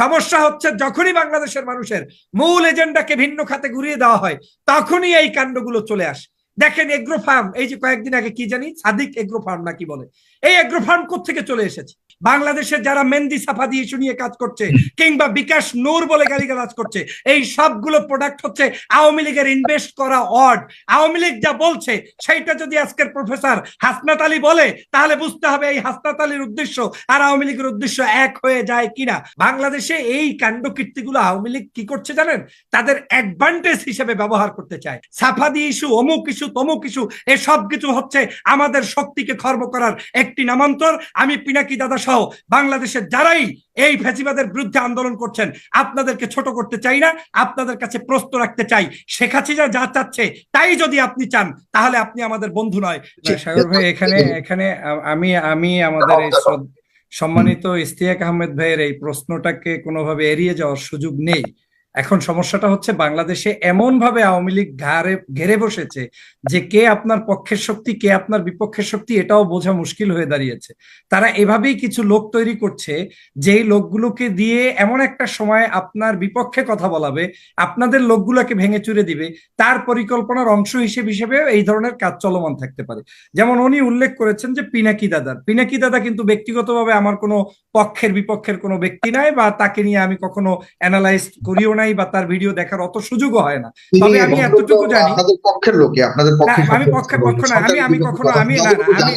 সমস্যা হচ্ছে যখনই বাংলাদেশের মানুষের মূল এজেন্ডাকে ভিন্ন খাতে ঘুরিয়ে দেওয়া হয়, তখনই এই কাণ্ডগুলো চলে আসে। দেখেন এগ্রো ফার্ম, এই যে কয়েকদিন আগে কি জানি? সাদিক এগ্রো ফার্ম নাকি বলে। এই এগ্রো ফার্ম থেকে চলে এসেছে? বাংলাদেশের যারা মেহেন্দি সাফা দিয়ে ইস্যু নিয়ে কাজ করছে কিংবা বিকাশ নূর বলে গালিগালাজ করছে এই সবগুলো প্রোডাক্ট হচ্ছে আওয়ামী লীগের ইনভেস্ট করা অড। আওয়ামী লীগ যা বলছে সেইটা যদি আজকের প্রফেসর হাসনাত আলী বলে তাহলে বুঝতে হবে এই হাসনাত আলীর উদ্দেশ্য আর আওয়ামী লীগের উদ্দেশ্য এক হয়ে যায় কিনা। বাংলাদেশে এই কাণ্ড কীর্তিগুলো আওয়ামী লীগ কি করছে জানেন? তাদের অ্যাডভান্টেজ হিসেবে ব্যবহার করতে চায়। সাফা দিয়ে ইস্যু অমুক ইস্যু তমুক ইস্যু এসব কিছু হচ্ছে আমাদের শক্তিকে খর্ব করার একটি নামান্তর। আমি পিনাকি দাদা সহ বাংলাদেশের যারাই এই ফ্যাসিবাদের বিরুদ্ধে আন্দোলন করছেন আপনাদেরকে ছোট করতে চাই না আপনাদের কাছে প্রশ্ন রাখতে চাই। শেখাচ্ছি যা যা চাচ্ছে তাই যদি আপনি চান তাহলে আপনি আমাদের বন্ধু নয়। সাগর ভাই এখানে এখানে আমি আমি আমাদের এই সম্মানিত ইস্তিয়াক আহমেদ ভাইয়ের এই প্রশ্নটাকে কোনোভাবে এড়িয়ে যাওয়ার সুযোগ নেই। এখন সমস্যাটা হচ্ছে বাংলাদেশে এমন ভাবে আওয়ামী লীগ ঘাড়ে ঘেরে বসেছে যে কে আপনার পক্ষের শক্তি, কে আপনার বিপক্ষের শক্তি এটাও বোঝা মুশকিল হয়ে দাঁড়িয়েছে। তারা এভাবেই কিছু লোক তৈরি করছে যেই লোকগুলোকে দিয়ে এমন একটা সময় আপনার বিপক্ষে কথা বলাবে, আপনাদের লোকগুলোকে ভেঙে চুরে দিবে, তার পরিকল্পনার অংশ হিসেবে হিসেবে এই ধরনের কাজ চলমান থাকতে পারে। যেমন উনি উল্লেখ করেছেন যে পিনাকি দাদার পিনাকি দাদা কিন্তু ব্যক্তিগতভাবে আমার কোনো পক্ষের, বিপক্ষের কোনো ব্যক্তি নাই বা তাকে নিয়ে আমি কখনো অ্যানালাইজ করিও নাই বা তার ভিডিও দেখার অত সুযোগও হয় না। তবে আমি এতটুকু জানি আপনাদের পক্ষের লোকই আপনাদের পক্ষে আমি পক্ষে পক্ষ না আমি আমি কখনো আমি না আমি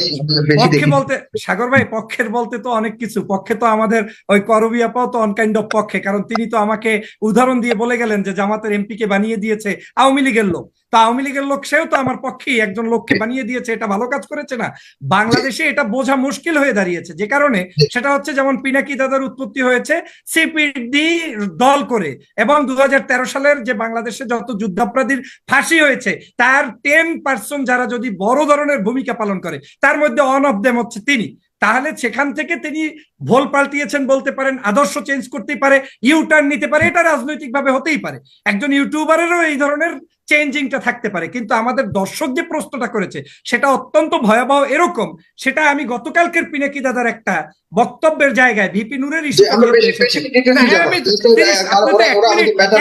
পক্ষে বলতে সাগর ভাই পক্ষের বলতে তো অনেক কিছু। পক্ষে তো আমাদের ওই করবি আপাও তো অনকাইন্ড অফ পক্ষে কারণ তিনি তো আমাকে উদাহরণ দিয়ে বলে গেলেন যে জামাতের এমপি কে বানিয়ে দিয়েছে আওয়ামী লীগের লোক। তা আওয়ামী লীগের লোক সেও তো আমার পক্ষেই একজন লোককে বানিয়ে দিয়েছে এটা ভালো কাজ করেছে না। বাংলাদেশে এটা বোঝা মুশকিল হয়ে দাঁড়িয়েছে যে কারণে সেটা হচ্ছে যেমন পিনাকি দাদার উৎপত্তি হয়েছে সিপিডি দল করে। এবং দু হাজার তেরো সালের যে বাংলাদেশে যত যুদ্ধাপরাধীর ফাঁসি হয়েছে, তার টেন পার্সেন্ট যারা যদি বড় ধরনের ভূমিকা পালন করে, তার মধ্যে অন অফ দেম হচ্ছে তিনি। তাহলে সেখান থেকে তিনি ভোল পাল্টিয়েছেন বলতে পারেন আদর্শ চেঞ্জ করতে পারে ইউ টার্ন নিতে পারে এটা রাজনৈতিক ভাবে হতেই পারে। একজন ইউটিউবারেরও এই ধরনের চেঞ্জিংটা থাকতে পারে। কিন্তু আমাদের দর্শক যে প্রশ্নটা করেছে সেটা অত্যন্ত ভয়াবহ এরকম সেটা আমি গতকালকের পিনাকি দাদার একটা বক্তব্যের জায়গায় ভিপি নুরের ইস্যু হ্যাঁ,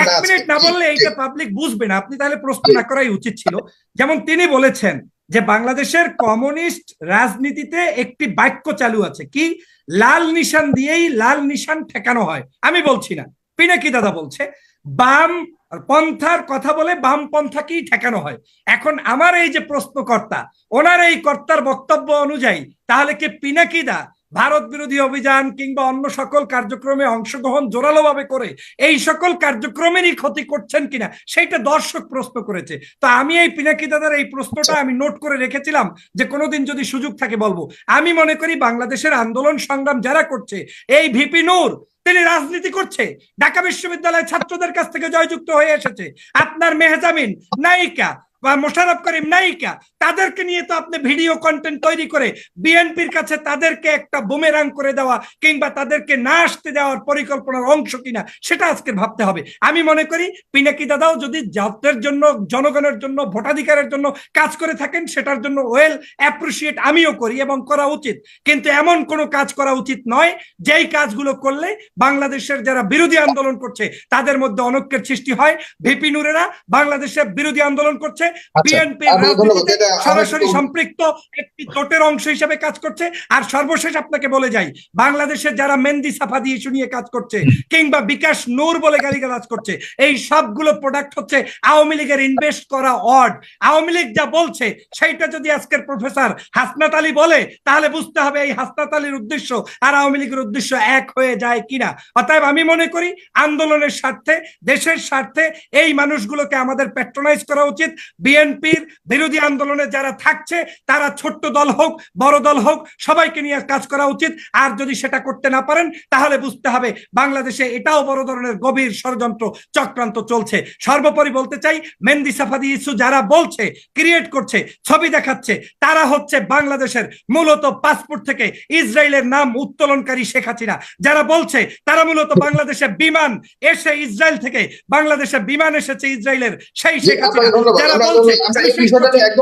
এক মিনিট না বললে এইটা পাবলিক বুঝবে না। আপনি তাহলে প্রশ্ন না করাই উচিত ছিল। যেমন তিনি বলেছেন যে বাংলাদেশের কমিউনিস্ট রাজনীতিতে একটি বাক্য চালু আছে, কি? লাল নিশান দিয়েই লাল নিশান ঠেকানো হয়। আমি বলছি না। পিনাকি দাদা বলছে, বাম পন্থার কথা বলে বাম পন্থাকেই ঠেকানো হয়। এখন আমার এই যে প্রশ্নকর্তা, ওনার এই কর্তার বক্তব্য অনুযায়ী, তাহলে কি পিনাকিদা ভারত বিরোধী অভিযান কিংবা অন্য সকল কার্যক্রমে অংশগ্রহণ জোরালোভাবে করে এই সকল কার্যক্রমেরই ক্ষতি করছেন কিনা সেইটা দর্শক প্রশ্ন করেছে। তো আমি এই পিনাকি দাদার এই প্রশ্নটা আমি নোট করে রেখেছিলাম যে কোনোদিন যদি সুযোগ থাকে বলব। আমি মনে করি বাংলাদেশের আন্দোলন সংগ্রাম যারা করছে এই ভিপি নূর তিনি রাজনীতি করছে ঢাকা বিশ্ববিদ্যালয়ের ছাত্রদের কাছ থেকে জয়যুক্ত হয়ে এসেছে। আপনার মেহজামিন নায়িকা বা মোশারফ করিম নায়িকা, তাদেরকে নিয়ে তো আপনি ভিডিও কন্টেন্ট তৈরি করে বিএনপির কাছে তাদেরকে একটা বুমেরাং করে দেওয়া কিংবা তাদেরকে না আসতে দেওয়ার পরিকল্পনার অংশ কিনা, সেটা আজকে ভাবতে হবে। আমি মনে করি, পিনাকি দাদাও যদি জাতের জন্য, জনগণের জন্য, ভোটাধিকারের জন্য কাজ করে থাকেন, সেটার জন্য ওয়েল অ্যাপ্রিসিয়েট আমিও করি এবং করা উচিত। কিন্তু এমন কোনো কাজ করা উচিত নয়, যেই কাজগুলো করলে বাংলাদেশের যারা বিরোধী আন্দোলন করছে, তাদের মধ্যে অনৈক্যের সৃষ্টি হয়। ভিপি নুরেরা বাংলাদেশের বিরোধী আন্দোলন করছে বিএনপি রাজনীতিতে সরাসরি সম্পৃক্ত একটি জোটের অংশ হিসেবে কাজ করছে। আর সর্বশেষ আপনাকে বলে যাই বাংলাদেশের যারা মেহেন্দি সাফা দিয়ে ইস্যু নিয়ে কাজ করছে কিংবা বিকাশ নূর বলে গালিগালাজ করছে এই সবগুলো প্রোডাক্ট হচ্ছে আওয়ামী লীগের ইনভেস্ট করা অড। আওয়ামী লীগ যা বলছে সেইটা যদি আজকের প্রফেসর হাসনাত আলী বলে তাহলে বুঝতে হবে এই হাসনাত আলীর উদ্দেশ্য আর আওয়ামী লীগের উদ্দেশ্য এক হয়ে যায় কিনা। অতএব আমি মনে করি আন্দোলনের স্বার্থে দেশের স্বার্থে এই মানুষগুলোকে আমাদের প্যাট্রোনাইজ করা উচিত। বিএনপির বিরোধী আন্দোলনে যারা থাকছে তারা ছোট্ট দল হোক বড় দল হোক সবাইকে নিয়ে কাজ করা উচিত। আর যদি সেটা করতে না পারেন তাহলে বুঝতে হবে বাংলাদেশে এটাও বড় ধরনের গভীর ষড়যন্ত্র চক্রান্ত চলছে। সর্বোপরি বলতে চাই মেন্দি সাফাদি ইস্যু যারা বলছে ক্রিয়েট করছে ছবি দেখাচ্ছে তারা হচ্ছে বাংলাদেশের মূলত পাসপোর্ট থেকে ইসরায়েলের নাম উত্তোলনকারী শেখ হাসিনা। যারা বলছে তারা মূলত বাংলাদেশে বিমান এসে ইসরায়েল থেকে বাংলাদেশে বিমান এসেছে ইসরায়েলের সেই শেখ হাসিনা। যারা বলছে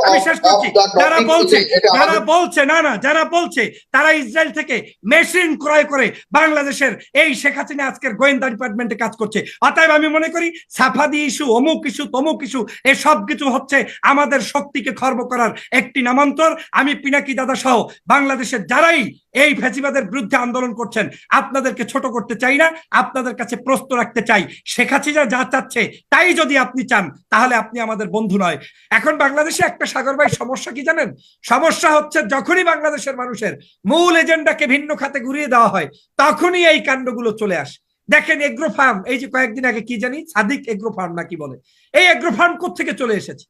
আমি শেষ করছি, যারা বলছে যারা বলছে না না যারা বলছে তারা ইসরায়েল থেকে মেশিন ক্রয় করে বাংলাদেশের এই শেখ হাসিনা আজকের গোয়েন্দা ডিপার্টমেন্টে কাজ করছে। অতএব আমি মনে করি সাফাদি ইস্যু অমুক ইস্যু তমুক ইস্যু এই সব কিছু হচ্ছে আমাদের শক্তিকে খর্ব করার একটি নামান্তর। আমি পিনাকি দাদা সহ বাংলাদেশের যারাই এই ফ্যাসিবাদের বিরুদ্ধে আন্দোলন করছেন। আপনাদেরকে ছোট করতে চাই না, আপনাদের কাছে প্রশ্ন রাখতে চাই। শেখ হাসিনা যা চাচ্ছে, তাই যদি আপনি চান, তাহলে আপনি আমাদের বন্ধু নয়। এখন বাংলাদেশে একটা সাগর ভাই, সমস্যা কি জানেন? সমস্যা হচ্ছে যখনই বাংলাদেশের মানুষের মূল এজেন্ডাকে ভিন্ন খাতে ঘুরিয়ে দেওয়া হয়, তখনই এই কাণ্ডগুলো চলে আসে। দেখেন এগ্রো ফার্ম, এই যে কয়েকদিন আগে কি জানি, সাদিক এগ্রো ফার্ম নাকি বলে, এই এগ্রো ফার্ম থেকে চলে এসেছে?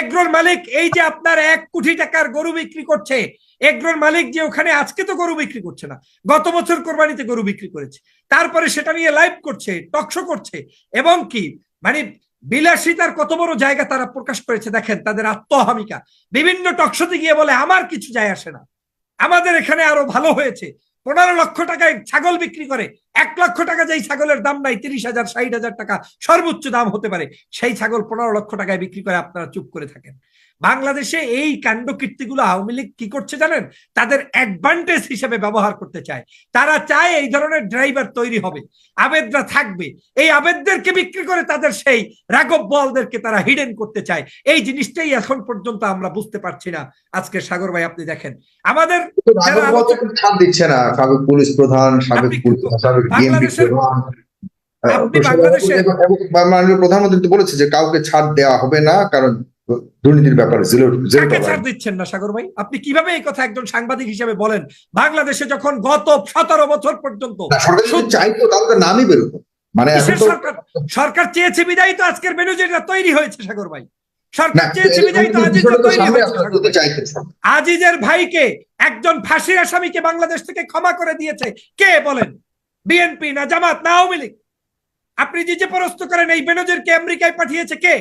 এগ্রোর মালিক, এই যে আপনার এক কোটি টাকার গরু বিক্রি করছে, এগ্রোর মালিক যে ওখানে আজকে তো গরু বিক্রি করছে না, গত বছর কোরবানিতে গরু বিক্রি করেছে, তারপরে সেটা নিয়ে লাইভ করছে টকশো করছে, এবং কি মানে বিলাসিতার কত বড় জায়গা তারা প্রকাশ করেছে, দেখেন, তাদের আত্মহামিকা, বিভিন্ন টকশোতে গিয়ে বলে, আমার কিছু যায় আসে না, আমাদের এখানে আরও ভালো হয়েছে, পনেরো লক্ষ টাকায় ছাগল বিক্রি করে এক লক্ষ টাকা যেই ছাগলের দাম নাই তিরিশ হাজার ষাট হাজার টাকা সর্বোচ্চ দাম হতে পারে সেই ছাগল পনেরো লক্ষ টাকায় বিক্রি করে আপনারা চুপ করে থাকেন। বাংলাদেশে এই কাণ্ড কীর্তিগুলো আওয়ামী লীগ কি করছে জানেন? তাদের অ্যাডভান্টেজ হিসেবে ব্যবহার করতে চায়। তারা চায় এই ধরনের ড্রাইভার তৈরি হবে আবেদরা থাকবে। এই আবেদদেরকে বিক্রি করে তাদের সেই রাগব বলদেরকে তারা হিডেন করতে চায়। এই জিনিসটাই এখন পর্যন্ত আমরা বুঝতে পারছি না। আজকে সাগর ভাই আপনি দেখেন। আমাদের রাঘব ছাড় দিচ্ছে না। সাবেক পুলিশ প্রধান সাবেক মাননীয় প্রধানমন্ত্রী তো বলেছে যে কাউকে ছাড় দেওয়া হবে না কারণ দুর্নীতির ব্যাপারে। ছাড় দিচ্ছেন না সাগর ভাই? আপনি কীভাবে এই কথা একজন সাংবাদিক হিসেবে বলেন? বাংলাদেশে যখন গত সতেরো বছর পর্যন্ত সরকার চাইতো তাহলে নামই বেরোতো। মানে সরকার সরকার চেয়েছে বিদায় তো আজকের বেনজিররা তৈরি হয়েছে সাগর ভাই। সরকার চেয়েছে বিদায় তো এই আজিজরা বিষয়টা তো তৈরি হয়েছে সাগর ভাই। আজিজের ভাইকে একজন ফাঁসির আসামিকে বাংলাদেশ থেকে ক্ষমা করে দিয়েছে। কে বলেন? বিএনপি না জামাত না আওয়ামী লীগ। আপনি যে যে পরস্ত করেন, এই বেনজিরকে আমেরিকায় পাঠিয়েছে কে?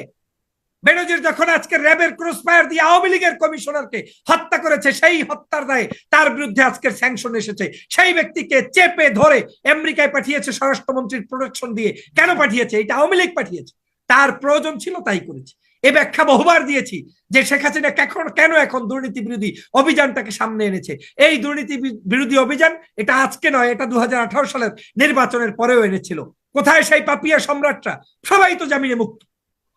বেনজির যখন আজকে র্যাবের ক্রস ফায়ার দিয়ে আওয়ামী লীগের কমিশনারকে হত্যা করেছে, সেই হত্যার দায়ে তার বিরুদ্ধে আজকের স্যাংশন এসেছে। সেই ব্যক্তিকে চেপে ধরে আমেরিকায় পাঠিয়েছে স্বরাষ্ট্রমন্ত্রীর প্রোটেকশন দিয়ে। কেন পাঠিয়েছে? এটা আওয়ামী লীগ পাঠিয়েছে। তার প্রয়োজন ছিল তাই করেছে। এ ব্যাখ্যা বহুবার দিয়েছি যে শেখ হাসিনা কেন কেন এখন দুর্নীতি বিরোধী অভিযানটাকে সামনে এনেছে? এই দুর্নীতি বিরোধী অভিযান এটা আজকে নয়, এটা দু হাজার আঠারো সালের নির্বাচনের পরেও এনেছিল। কোথায় সেই পাপিয়া সম্রাটরা? সবাই তো জামিনে মুক্ত।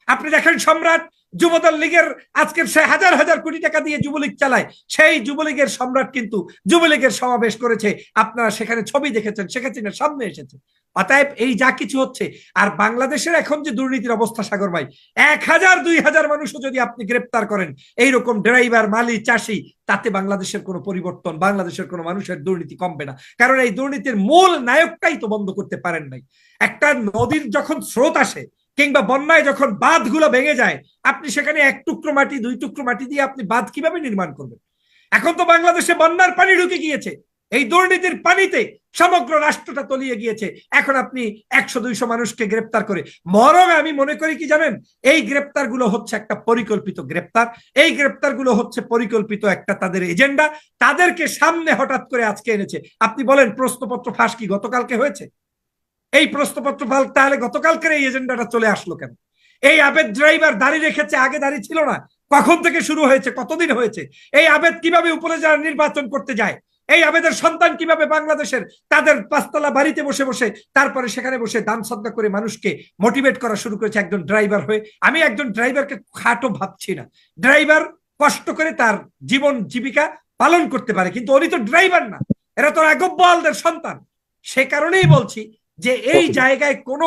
আপনি দেখেন সম্রাট যুবদল লীগের আজকের সে হাজার হাজার কোটি টাকা দিয়ে যুবলীগ চালায়, সেই যুবলীগের সম্রাট কিন্তু যুবলীগের সমাবেশ করেছে। আপনারা সেখানে ছবি দেখেছেন, শেখ হাসিনার সামনে এসেছে। অতএব এই যা কিছু হচ্ছে, আর বাংলাদেশের এখন যে দুর্নীতির অবস্থা, সাগর ভাই, এক হাজার, দুই হাজার মানুষও যদি আপনি গ্রেপ্তার করেন, এইরকম ড্রাইভার, মালি, চাষি, তাতে বাংলাদেশের কোনো পরিবর্তন, বাংলাদেশের কোনো মানুষের দুর্নীতি কমবে না। কারণ এই দুর্নীতির মূল নায়কটাই তো বন্ধ করতে পারেন নাই। একটা নদীর যখন স্রোত আসে কিংবা বন্যায় যখন বাঁধগুলো ভেঙে যায়, আপনি সেখানে এক টুকরো মাটি, দুই টুকরো মাটি দিয়ে আপনি বাঁধ কীভাবে নির্মাণ করবেন? এখন তো বাংলাদেশে বন্যার পানি ঢুকে গিয়েছে। এই দুর্নীতির পানিতে সমগ্র রাষ্ট্রটা তলিয়ে গিয়েছে। এখন আপনি একশো, দুইশো মানুষকে গ্রেপ্তার করে বরং আমি মনে করি কি জানেন? এই গ্রেপ্তারগুলো হচ্ছে একটা পরিকল্পিত গ্রেপ্তার। এই গ্রেপ্তারগুলো হচ্ছে পরিকল্পিত একটা তাদের এজেন্ডা। তাদেরকে সামনে হঠাৎ করে আজকে এনেছে। আপনি বলেন, প্রশ্নপত্র ফাঁস কি গতকালকে হয়েছে? এই প্রশ্নপত্র ফাল, তাহলে গতকালকের এই এজেন্ডাটা চলে আসলো কেন? এই আবেদ ড্রাইভার দাঁড়িয়ে রেখেছে, আগে দাঁড়িয়ে ছিল না। কখন থেকে শুরু হয়েছে, কতদিন হয়েছে? এই আবেদ কীভাবে যারা নির্বাচন করতে যায়? এই আবেদের সন্তান কীভাবে বাংলাদেশের, তাদের পাঁচতলা বাড়িতে বসে বসে, তারপরে সেখানে বসে দান সদ্গা করে মানুষকে মোটিভেট করা শুরু করেছে একজন ড্রাইভার হয়ে? আমি একজন ড্রাইভারকে খাটো ভাবছি না। ড্রাইভার কষ্ট করে তার জীবন জীবিকা পালন করতে পারে, কিন্তু উনি তো ড্রাইভার না। এরা তো রাগব্বালদের সন্তান। সে কারণেই বলছি যে এই জায়গায় কোনো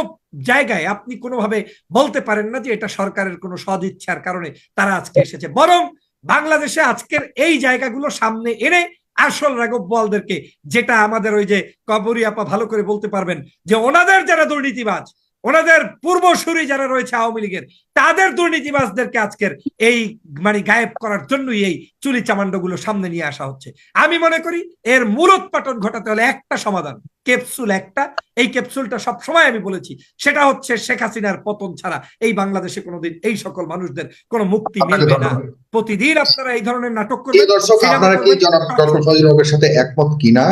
জায়গায় আপনি কোনোভাবে বলতে পারেন না যে এটা সরকারের কোনো সদিচ্ছার কারণে তারা আজকে এসেছে। বরং বাংলাদেশে আজকের এই জায়গাগুলো সামনে এনে আসল রাগব বলদেরকে যেটা আমাদের ওই যে কবরী আপা ভালো করে বলতে পারবেন যে ওনাদের যারা দুর্নীতিবাজ ওনাদের পূর্বসূরি যারা রয়েছে আওয়ামী লীগের তাদের দুর্নীতিবাজদেরকে আজকের এই মানে গায়েব করার জন্যই এই চুলি চামান্ডগুলো সামনে নিয়ে আসা হচ্ছে। আমি মনে করি এর মূলোৎপাটন ঘটাতে হলে একটা সমাধান। ক্যাপসুল একটা। এই ক্যাপসুলটা সব সময় আমি বলেছি সেটা হচ্ছে শেখ হাসিনার পতন ছাড়া এই বাংলাদেশে কোনোদিন এই সকল মানুষদের কোনো মুক্তি মিলবে না। প্রতিদিন আপনারা এই ধরনের নাটক করবেন। দর্শক আপনারা কি জনাব ডক্টর ফজল হকের সাথে একমত কিনা?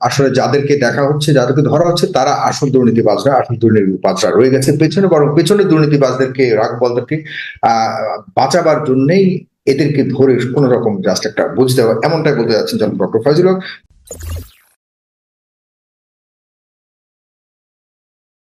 আসলে যাদেরকে দেখা হচ্ছে যাদেরকে ধরা হচ্ছে তারা আসল দুর্নীতিবাজরা আসল দুর্নীতিবাজরা রয়ে গেছে। পেছনে বরং পেছনে দুর্নীতিবাজদেরকে রাগবলদেরকে আহ বাঁচাবার জন্যই এদেরকে ধরে কোন রকম জাস্ট একটা বুঝতে হবে এমনটাই বলতে যাচ্ছেন জনাব ডক্টর ফজল হক।